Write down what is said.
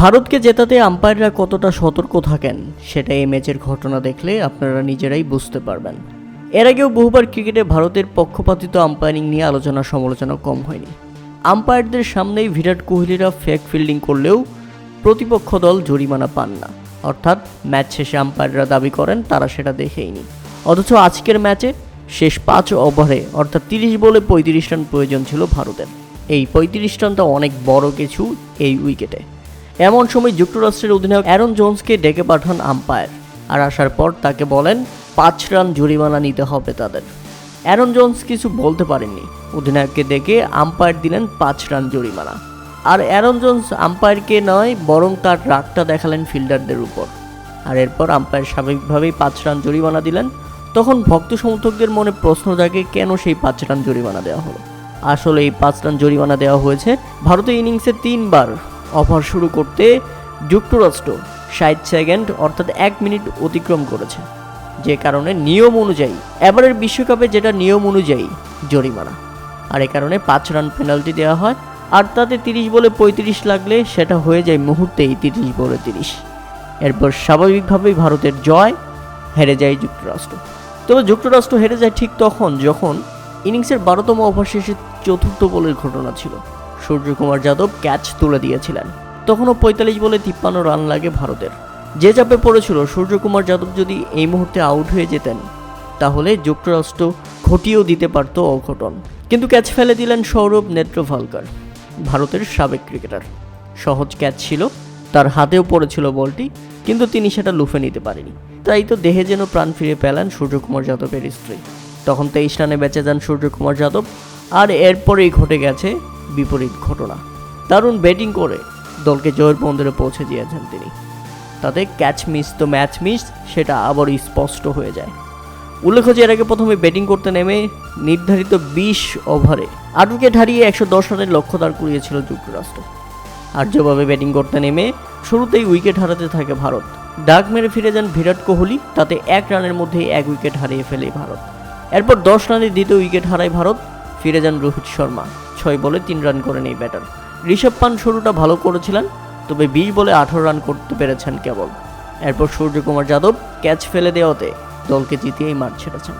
ভারতকে জেতাতে আম্পায়াররা কতটা সতর্ক থাকেন, সেটা এই ম্যাচের ঘটনা দেখলে আপনারা নিজেরাই বুঝতে পারবেন। এর আগেও বহুবার ক্রিকেটে ভারতের পক্ষপাতিত আম্পায়ারিং নিয়ে আলোচনা সমালোচনা কম হয়নি। আম্পায়ারদের সামনেই বিরাট কোহলিরা ফেক ফিল্ডিং করলেও প্রতিপক্ষ দল জরিমানা পান না। অর্থাৎ ম্যাচ শেষে আম্পায়াররা দাবি করেন, তারা সেটা দেখেইনি। অথচ আজকের ম্যাচে শেষ পাঁচ ওভারে, অর্থাৎ তিরিশ বলে পঁয়ত্রিশ রান প্রয়োজন ছিল ভারতের। এই পঁয়ত্রিশ রানটা অনেক বড় কিছু এই উইকেটে। এমন সময় যুক্তরাষ্ট্রের অধিনায়ক অ্যারন জোন্সকে ডেকে পাঠান আম্পায়ার। আর আসার পর তাকে বলেন, পাঁচ রান জরিমানা নিতে হবে তাদের। অ্যারন জোন্স কিছু বলতে পারেননি। অধিনায়ককে ডেকে আম্পায়ার দিলেন পাঁচ রান জরিমানা। আর অ্যারন জোন্স আম্পায়ারকে নয়, বরং তার রাগটা দেখালেন ফিল্ডারদের উপর। আর এরপর আম্পায়ার স্বাভাবিকভাবেই পাঁচ রান জরিমানা দিলেন। তখন ভক্ত সমর্থকদের মনে প্রশ্ন জাগে, কেন সেই পাঁচ রান জরিমানা দেওয়া হলো? আসলে এই পাঁচ রান জরিমানা দেওয়া হয়েছে ভারতীয় ইনিংসে তিনবার। ওভার শুরু করতে যুক্তরাষ্ট্র ষাট সেকেন্ড অর্থাৎ এক মিনিট অতিক্রম করেছে। যে কারণে নিয়ম অনুযায়ী, এবারের বিশ্বকাপে যেটা নিয়ম অনুযায়ী, জরিমানা। আর এ কারণে পাঁচ রান পেনাল্টি দেওয়া হয়, আর তাতে তিরিশ বলে পঁয়ত্রিশ লাগলে সেটা হয়ে যায় মুহূর্তেই তিরিশ বলে তিরিশ। এরপর স্বাভাবিকভাবেই ভারতের জয় হেরে যায় যুক্তরাষ্ট্র। তবে যুক্তরাষ্ট্র হেরে যায় ঠিক তখন যখন ইনিংসের বারোতম ওভার শেষে চতুর্থ বলের ঘটনা ছিল। সূর্যকুমার যাদব ক্যাচ তুলে দিয়েছিলেন। তখনও পঁয়তাল্লিশ বলে তিপ্পান্ন রান লাগে ভারতের। যে চাপে পড়েছিল, সূর্যকুমার যাদব যদি এই মুহূর্তে আউট হয়ে যেতেন, তাহলে যুক্তরাষ্ট্র ঘটিয়েও দিতে পারত অঘটন। কিন্তু ক্যাচ ফেলে দিলেন সৌরভ নেত্রভালকার ভারতের সাবেক ক্রিকেটার সহজ ক্যাচ ছিল, তার হাতেও পড়েছিল বলটি, কিন্তু তিনি সেটা লুফে নিতে পারেনি। তাই তো দেহে যেন প্রাণ ফিরে পেলেন সূর্যকুমার যাদবের স্ত্রী। তখন তেইশ রানে বেঁচে যান সূর্যকুমার যাদব, আর এরপরেই ঘটে গেছে বিপরীত ঘটনা। দারুণ ব্যাটিং করে দলকে জয়ের বন্দরে পৌঁছে দিয়েছেন তিনি। তাতে ক্যাচ মিস তো ম্যাচ মিস সেটা আবার স্পষ্ট হয়ে যায়। উল্লেখ্য যে এর আগে প্রথমে ব্যাটিং করতে নেমে নির্ধারিত বিশ ওভারে আট উইকেট হারিয়ে একশো দশ রানের লক্ষ্য দাঁড় করিয়েছিল যুক্তরাষ্ট্র আর্যভাবে ব্যাটিং করতে নেমে শুরুতেই উইকেট হারাতে থাকে ভারত। ডাক মেরে ফিরে যান বিরাট কোহলি, তাতে এক রানের মধ্যেই এক উইকেট হারিয়ে ফেলে ভারত। এরপর দশ রানে দ্বিতীয় উইকেট হারায় ভারত। ফিরে যান রোহিত শর্মা। ছয় বলে তিন রান করেন এই ব্যাটার। ঋষভ পান শুরুটা ভালো করেছিলেন, তবে বিশ বলে আঠারো রান করতে পেরেছেন কেবল। এরপর সূর্যকুমার যাদব ক্যাচ ফেলে দেওয়াতে দলকে জিতিয়েই মাঠ ছেড়েছেন।